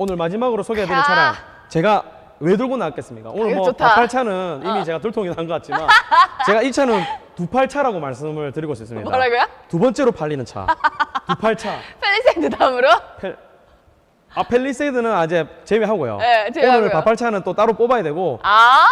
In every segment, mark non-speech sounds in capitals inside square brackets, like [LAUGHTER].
오늘 마지막으로 소개해드릴 야. 차량 제가 왜 들고 나왔겠습니까? 오늘 뭐 좋다. 바팔차는 이미 어. 제가 들통이 난 것 같지만 제가 이 차는 두팔차라고 말씀을 드리고 싶습니다. 뭐라고요? 두 번째로 팔리는 차. 두팔차. 펠리세이드 다음으로? 펠... 아 펠리세이드는 아직 제외하고요. 네, 제외하고요. 오늘 바팔차는 또 따로 뽑아야 되고 아,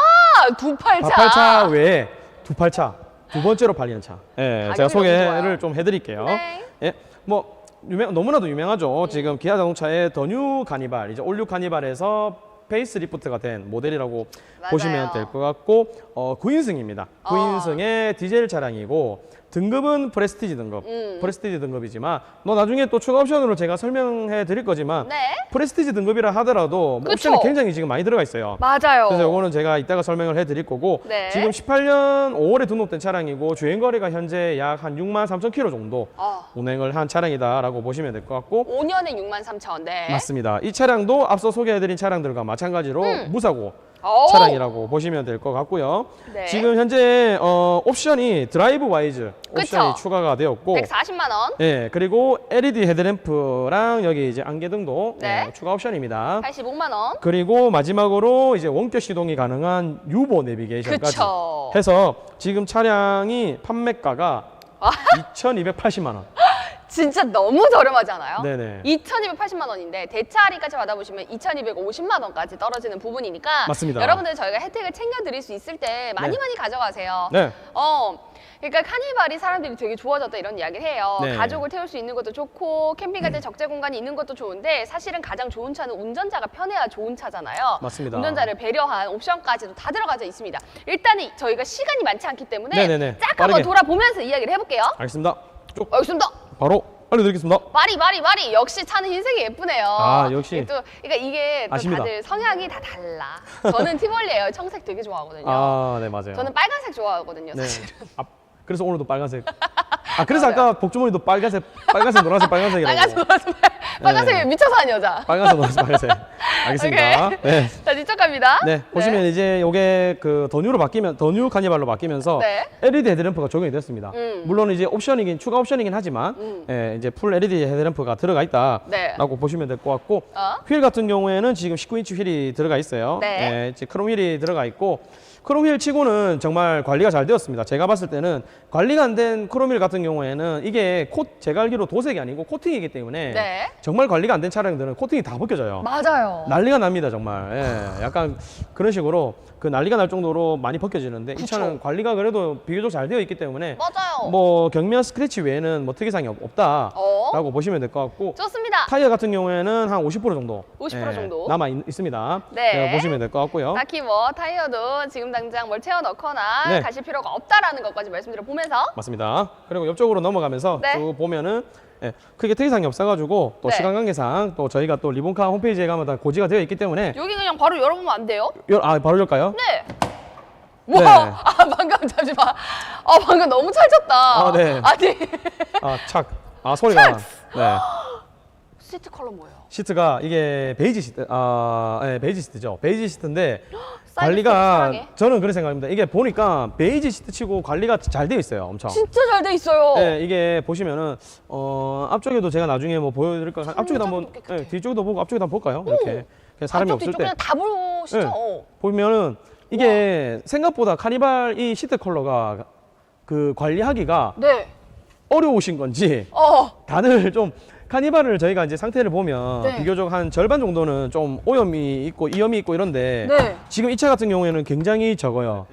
두 팔차. 바팔차 외에 두팔차 두 번째로 팔리는 차. 예, 제가 가격이 소개를 좋아요. 좀 해드릴게요. 네. 예, 뭐 유명 너무나도 유명하죠. 지금 기아 자동차의 더 뉴 카니발 이제 올류 카니발에서 페이스 리프트가 된 모델이라고 맞아요. 보시면 될 것 같고 어, 9인승입니다. 어. 9인승의 디젤 차량이고 등급은 프레스티지 등급, 음. 프레스티지 등급이지만 뭐 나중에 또 추가 옵션으로 제가 설명해 드릴 거지만 네. 프레스티지 등급이라 하더라도 뭐 그쵸. 옵션이 굉장히 지금 많이 들어가 있어요. 맞아요. 그래서 이거는 제가 이따가 설명을 해 드릴 거고 네. 지금 18년 5월에 등록된 차량이고 주행 거리가 현재 약 한 6만 3천 킬로 정도 어, 운행을 한 차량이다라고 보시면 될 것 같고 5년에 6만 3천. 네. 맞습니다. 이 차량도 앞서 소개해 드린 차량들과 마찬가지로 음. 무사고 오. 차량이라고 보시면 될 것 같고요. 네. 지금 현재 어, 옵션이 드라이브 와이즈 옵션이 그쵸. 추가가 되었고 140만 원. 예, 그리고 LED 헤드램프랑 여기 이제 안개등도 네. 예, 추가 옵션입니다. 85만 원. 그리고 마지막으로 이제 원격 시동이 가능한 유보 내비게이션까지 그쵸. 해서 지금 차량이 판매가가 아. 2,280만 원. 진짜 너무? 네네. 2,280만 원인데 대차 할인까지 받아보시면 2,250만 원까지 떨어지는 부분이니까 맞습니다. 여러분들 저희가 혜택을 챙겨드릴 수 있을 때 많이 네. 많이 가져가세요. 네. 어, 그러니까 카니발이 사람들이 되게 좋아졌다 이런 이야기를 해요. 네. 가족을 태울 수 있는 것도 좋고 캠핑 갈때 적재 공간이 있는 것도 좋은데 사실은 가장 좋은 차는 운전자가 편해야 좋은 차잖아요. 맞습니다. 운전자를 배려한 옵션까지도 다 들어가져 있습니다. 일단은 저희가 시간이 많지 않기 때문에 네네네. 쫙 빠르게. 한번 돌아보면서 이야기를 해볼게요. 알겠습니다. 쭉 알겠습니다. 바로 알려드리겠습니다. 마리 마리 마리 역시 차는 흰색이 예쁘네요. 아, 역시. 또 그러니까 이게 또 아십니다. 다들 성향이 다 달라. 저는 티볼리예요. 청색 되게 좋아하거든요. 아, 네 맞아요. 저는 빨간색 좋아하거든요. 네. 사실. 아, 그래서 오늘도 빨간색. [LAUGHS] 아, 그래서 아까 복주머니도 빨간색, 빨간색, 노란색, 빨간색이라고. 빨간색 노란색 빨간색에 미쳐 사는 여자. 빨간색, 노란색, 빨간색. 알겠습니다. 오케이. 네. 자 뒤쪽 갑니다. 네, 보시면 이제 요게 그 더뉴로 바뀌면 더뉴 카니발로 바뀌면서 네. LED 헤드램프가 적용이 됐습니다. 음. 물론 이제 옵션이긴 추가 옵션이긴 하지만 음. 예, 이제 풀 LED 헤드램프가 들어가 있다라고 네. 보시면 될 것 같고 어? 휠 같은 경우에는 지금 19인치 휠이 들어가 있어요. 네. 예, 이제 크롬 휠이 들어가 있고 크롬 휠 치고는 정말 관리가 잘 되었습니다. 제가 봤을 때는 관리가 안 된 크롬 휠 같은 경우에는 이게 코 제가 알기로 도색이 아니고 코팅이기 때문에 네. 정말 관리가 안 된 차량들은 코팅이 다 벗겨져요. 맞아요. 난리가 납니다 정말 예, 약간 그런 식으로 그 난리가 날 정도로 많이 벗겨지는데 이. 차는 관리가 그래도 비교적 잘 되어 있기 때문에 맞아요. 뭐 경미한 스크래치 외에는 뭐 특이사항이 없- 없다라고 어? 보시면 될 것 같고 좋습니다. 타이어 같은 경우에는 한 50% 정도 50% 정도? 남아 있, 습니다 네. 보시면 될 것 같고요 딱히 뭐 타이어도 지금 당장 뭘 채워 넣거나 네. 가실 필요가 없다라는 것까지 말씀드려 보면서 맞습니다 그리고 옆쪽으로 넘어가면서 네. 쭉 보면은 예, 크게 특이사항이 없어가지고 또 네. 시간 관계상 또 저희가 또 리본카 홈페이지에 가면 다 고지가 되어 있기 때문에 여기 그냥 바로 열어보면 안 돼요? 열- 아 바로 열까요? 네. 네. 와, 아 방금 잠시만. 아 방금 너무 찰졌다. 아, 네. 아니 아, 착. 아, 소리가. 네. 시트 컬러 뭐예요? 시트가 이게 베이지 시트, 아, 네, 베이지 시트죠. 베이지 시트인데 [GASPS] 사이드 관리가 사랑해. 저는 그런 생각입니다. 이게 보니까 베이지 시트 치고 관리가 잘 되어 있어요. 엄청. 진짜 잘 돼 있어요. 네, 이게 보시면은 어, 앞쪽에도 제가 나중에 뭐 보여드릴 거 앞쪽에도 한번 깨끗해. 네, 뒤쪽도 보고 앞쪽에도 한번 볼까요? 이렇게 그냥 사람이 앞쪽 없을 뒤쪽 때 그냥 다 보시죠. 네. 어. 보면은 이게 생각보다 카니발 이 시트 컬러가 그 관리하기가 네. 어려우신 건지 어. 다들 좀 카니발을 저희가 이제 상태를 보면 네. 비교적 한 절반 정도는 좀 오염이 있고 이염이 있고 이런데 네. 지금 이 차 같은 경우에는 굉장히 적어요.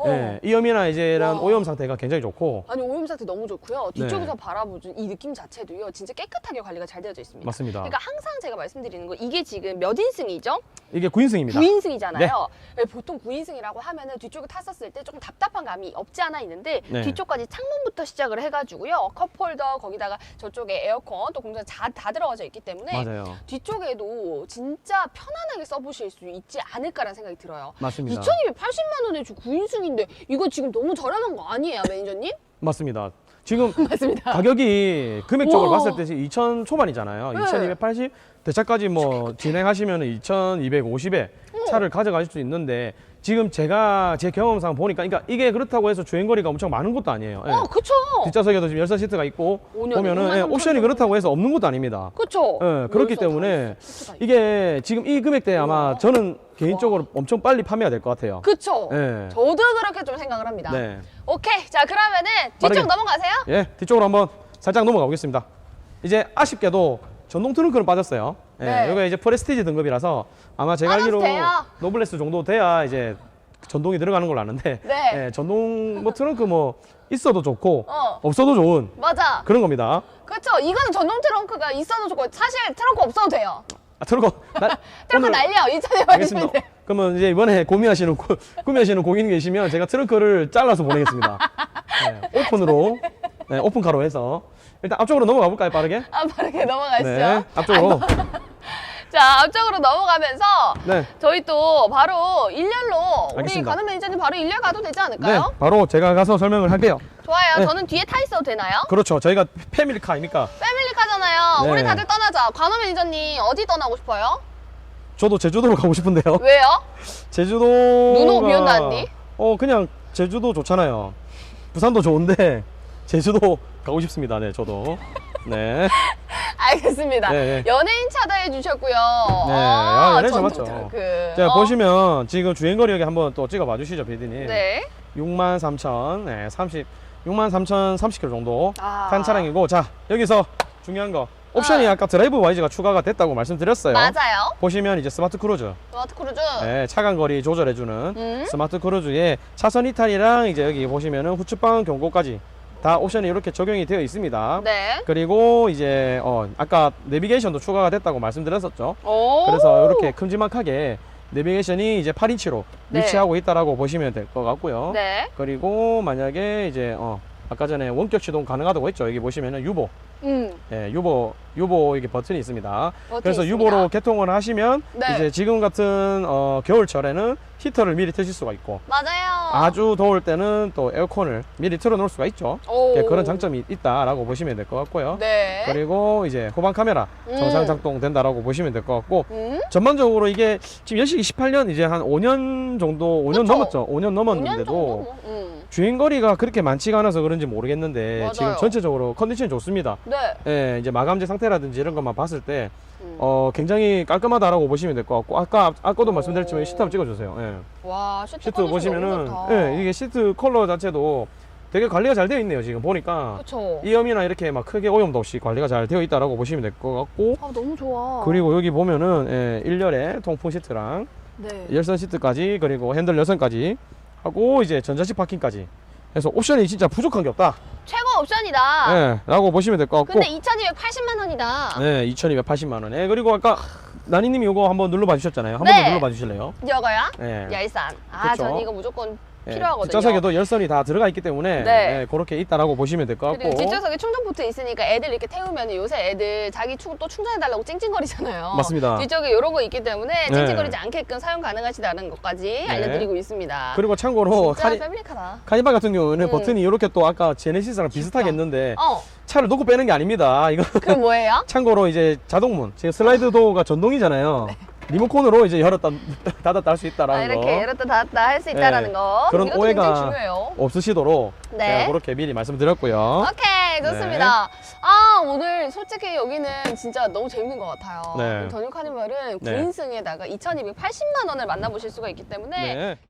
어. 예, 이염이나 이제 이런 와. 오염 상태가 굉장히 좋고 아니 오염 상태 너무 좋고요. 뒤쪽에서 네. 바라보는 이 느낌 자체도요. 진짜 깨끗하게 관리가 잘 되어져 있습니다. 맞습니다. 그러니까 항상 제가 말씀드리는 거 이게 지금 몇 인승이죠? 이게 9인승입니다. 9인승이잖아요. 보통 9인승이라고 하면은 뒤쪽에 탔었을 때 조금 답답한 감이 없지 않아 있는데 네. 뒤쪽까지 창문부터 시작을 해가지고요. 컵홀더 거기다가 저쪽에 에어컨 또 공전 다, 다 들어가져 있기 때문에 맞아요. 뒤쪽에도 진짜 편안하게 써보실 수 있지 않을까라는 생각이 들어요. 맞습니다. 2280만 원에 주 9인승 인데 이거 지금 너무 저렴한 거 아니에요, 매니저님? 맞습니다. 지금 [LAUGHS] 맞습니다. 가격이 금액적으로 우와. 봤을 때 2천 초반이잖아요. 네. 2280 대차까지 뭐 진행하시면 2250에 차를 가져가실 수 있는데 지금 제가 제 경험상 보니까 그러니까 이게 그렇다고 해서 주행거리가 엄청 많은 것도 아니에요. 예. 어, 그쵸. 뒷좌석에도 지금 열선 시트가 있고 오 년에 보면은 6만 예, 3천 옵션이 원. 그렇다고 해서 없는 것도 아닙니다. 그쵸. 예, 그렇기 열선 때문에 다 시트가 있고. 이게 지금 이 금액대에 아마 우와. 저는 개인적으로 엄청 빨리 판매가 될 것 같아요. 그쵸. 예. 저도 그렇게 좀 생각을 합니다. 네. 오케이. 자, 그러면은 뒤쪽 빠르게. 넘어가세요. 예, 뒤쪽으로 한번 살짝 넘어가 보겠습니다. 이제 아쉽게도 전동 트렁크는 빠졌어요. 예, 네. 이게 이제 프레스티지 등급이라서 아마 제가 알기로 돼요. 노블레스 정도 돼야 이제 전동이 들어가는 걸로 아는데 [LAUGHS] 네. 예, 전동 뭐 트렁크 뭐 있어도 좋고 어. 없어도 좋은 맞아. 그런 겁니다. 그쵸. 이거는 전동 트렁크가 있어도 좋고 사실 트렁크 없어도 돼요. 아, 트렁크 나, [LAUGHS] 트렁크 오늘- 날려. 알겠습니다. 맞으면 돼. 그러면 이제 이번에 고민하시는 고, [LAUGHS] 구매하시는 고객님 계시면 제가 트렁크를 잘라서 보내겠습니다. 네, 오픈으로 네, 오픈카로 해서 일단 앞쪽으로 넘어가 볼까요 빠르게? 아, 빠르게 넘어가시죠. 네, 앞쪽으로. [LAUGHS] 자, 앞쪽으로 넘어가면서 네. 저희 또 바로 일렬로 우리 알겠습니다. 가는 매니저님 바로 일렬 가도 되지 네, 않을까요? 바로 제가 가서 설명을 할게요. 좋아요. 네. 저는 뒤에 타 있어도 되나요? 그렇죠. 저희가 패밀리카 아닙니까? 패밀리카잖아요. 네. 우리 다들 떠나자. 관호 매니저님 어디 떠나고 싶어요? 저도 제주도로 [LAUGHS] 가고 싶은데요. 왜요? 제주도. 눈 오고 비 온다는디? 어, 그냥 제주도 좋잖아요. 부산도 좋은데 제주도 가고 싶습니다. 네, 저도. 네. [LAUGHS] 알겠습니다. 네, 네. 연예인 차다해 주셨고요. 네, 아, 연예인 전동 잡았죠. 트렁크. 자, 어, 보시면 지금 주행거리 여기 한번 또 찍어 봐 주시죠, 비디님. 네. 6만 3천, 네, 30, 6만 3천 30km 정도 아. 탄 차량이고, 자, 여기서 중요한 거. 옵션이 어. 아까 드라이브 와이즈가 추가가 됐다고 말씀드렸어요. 맞아요. 보시면 이제 스마트 크루즈. 스마트 크루즈. 네, 차간 거리 조절해주는 음. 스마트 크루즈에 차선 이탈이랑 이제 여기 보시면은 후측방 경고까지 다 옵션이 이렇게 적용이 되어 있습니다. 네. 그리고 이제 어 아까 내비게이션도 추가가 됐다고 말씀드렸었죠. 오. 그래서 이렇게 큼지막하게 내비게이션이 이제 8인치로 네. 위치하고 있다라고 보시면 될 것 같고요. 네. 그리고 만약에 이제 어 아까 전에 원격 시동 가능하다고 했죠. 여기 보시면은 유보, 음. 예, 유보, 유보 이게 버튼이 있습니다. 버튼이 그래서 있습니다. 유보로 개통을 하시면 네. 이제 지금 같은 어, 겨울철에는 히터를 미리 트실 수가 있고 맞아요. 아주 더울 때는 또 에어컨을 미리 틀어놓을 수가 있죠. 오. 예, 그런 장점이 있다라고 보시면 될 것 같고요. 네. 그리고 이제 후방 카메라 음. 정상 작동된다라고 보시면 될 것 같고 음. 전반적으로 이게 지금 연식이 18년 이제 한 5년 정도 5년 그쵸. 넘었죠. 5년 5년 정도 넘었는데도 뭐. 음. 주행 거리가 그렇게 많지가 않아서 그런지 모르겠는데 맞아요. 지금 전체적으로 컨디션이 좋습니다. 네. 예, 이제 마감재 상태라든지 이런 것만 봤을 때 음. 어, 굉장히 깔끔하다라고 보시면 될 것 같고 아까 아까도 오. 말씀드렸지만 시트 한번 찍어주세요. 예. 와, 시트, 시트 보시면은. 예, 이게 시트 컬러 자체도 되게 관리가 잘 되어 있네요. 지금 보니까 그쵸. 이염이나 이렇게 막 크게 오염도 없이 관리가 잘 되어 있다라고 보시면 될 것 같고 아, 너무 좋아. 그리고 여기 보면은 예, 1열에 통풍 시트랑 네. 열선 시트까지 그리고 핸들 열선까지 하고 이제 전자식 파킹까지 해서 옵션이 진짜 부족한 게 없다. 최고 옵션이다. 예, 라고 보시면 될 것 같고 근데 2,280만 원이다. 네, 2,280만 원에 그리고 아까 나니님이 이거 한번 눌러봐 주셨잖아요. 한번 네. 더 눌러봐 주실래요? 이거요? 네. 열산. 아, 그쵸. 전 이거 무조건 예, 필요하거든요. 뒷좌석에도 열선이 다 들어가 있기 때문에 네. 예, 그렇게 있다라고 보시면 될것 같고 그리고 뒷좌석에 충전 포트 있으니까 애들 이렇게 태우면 요새 애들 자기 축또 충전해달라고 찡찡거리잖아요. 맞습니다. 뒤쪽에 이런 거 있기 때문에 네. 찡찡거리지 않게끔 사용 가능하시다는 것까지 알려드리고 있습니다. 그리고 참고로 진짜 카니, 패밀리카다. 카니발 같은 경우는 음. 버튼이 이렇게 또 아까 제네시스랑 비슷하게 했는데 어, 차를 놓고 빼는 게 아닙니다. 이거 그 뭐예요? [LAUGHS] 참고로 이제 자동문 지금 슬라이드 도어가 전동이잖아요. 리모컨으로 이제 [LAUGHS] 열었다 닫았다 할수 아, 있다라는 거 이렇게 열었다 닫았다 할 수 있다라는 네. 거. 그런 이것도 오해가 굉장히 중요해요. 없으시도록 네. 제가 그렇게 미리 말씀드렸고요. 오케이 좋습니다. 아 오늘 솔직히 여기는 진짜 너무 재밌는 것 같아요. 네. 전유 카니발은 네. 9인승에다가 2,280만 원을 만나보실 수가 있기 때문에 네.